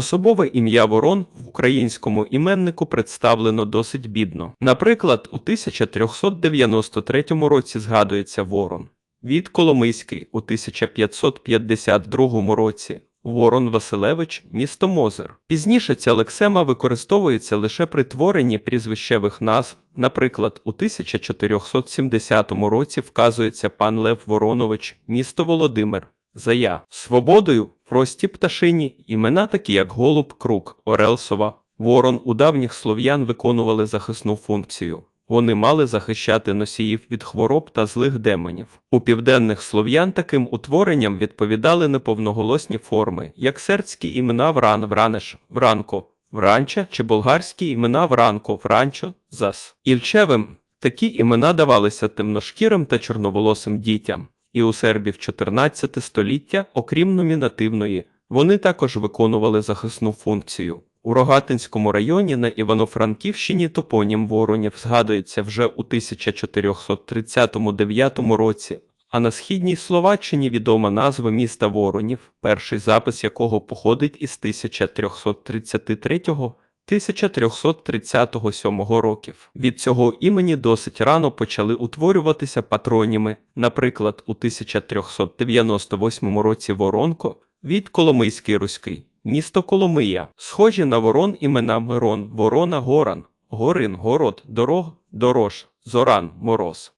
Особове ім'я Ворон в українському іменнику представлено досить бідно. Наприклад, у 1393 році згадується Ворон. Від Коломийський у 1552 році. Ворон Василевич, місто Мозир. Пізніше ця лексема використовується лише при творенні прізвищевих назв. Наприклад, у 1470 році вказується пан Лев Воронович, місто Володимир. Зая свободою, прості пташині, імена такі як голуб, крук, орел, сова, ворон у давніх слов'ян виконували захисну функцію. Вони мали захищати носіїв від хвороб та злих демонів. У південних слов'ян таким утворенням відповідали неповноголосні форми, як сербські імена Вран, Вранеш, Вранко, Вранча чи болгарські імена Вранко, Вранчо, Зас. Ільчевим такі імена давалися темношкірим та чорноволосим дітям. І у сербів 14 століття, окрім номінативної, вони також виконували захисну функцію. У Рогатинському районі на Івано-Франківщині топонім Воронів згадується вже у 1439 році, а на східній Словаччині відома назва міста Воронів, перший запис якого походить із 1333 1337 років. Від цього імені досить рано почали утворюватися патроніми, наприклад, у 1398 році Воронко від Коломийський Руський, місто Коломия, схожі на ворон імена Мирон, Ворона, Горан, Горин, Город, Дорог, Дорож, Зоран, Мороз.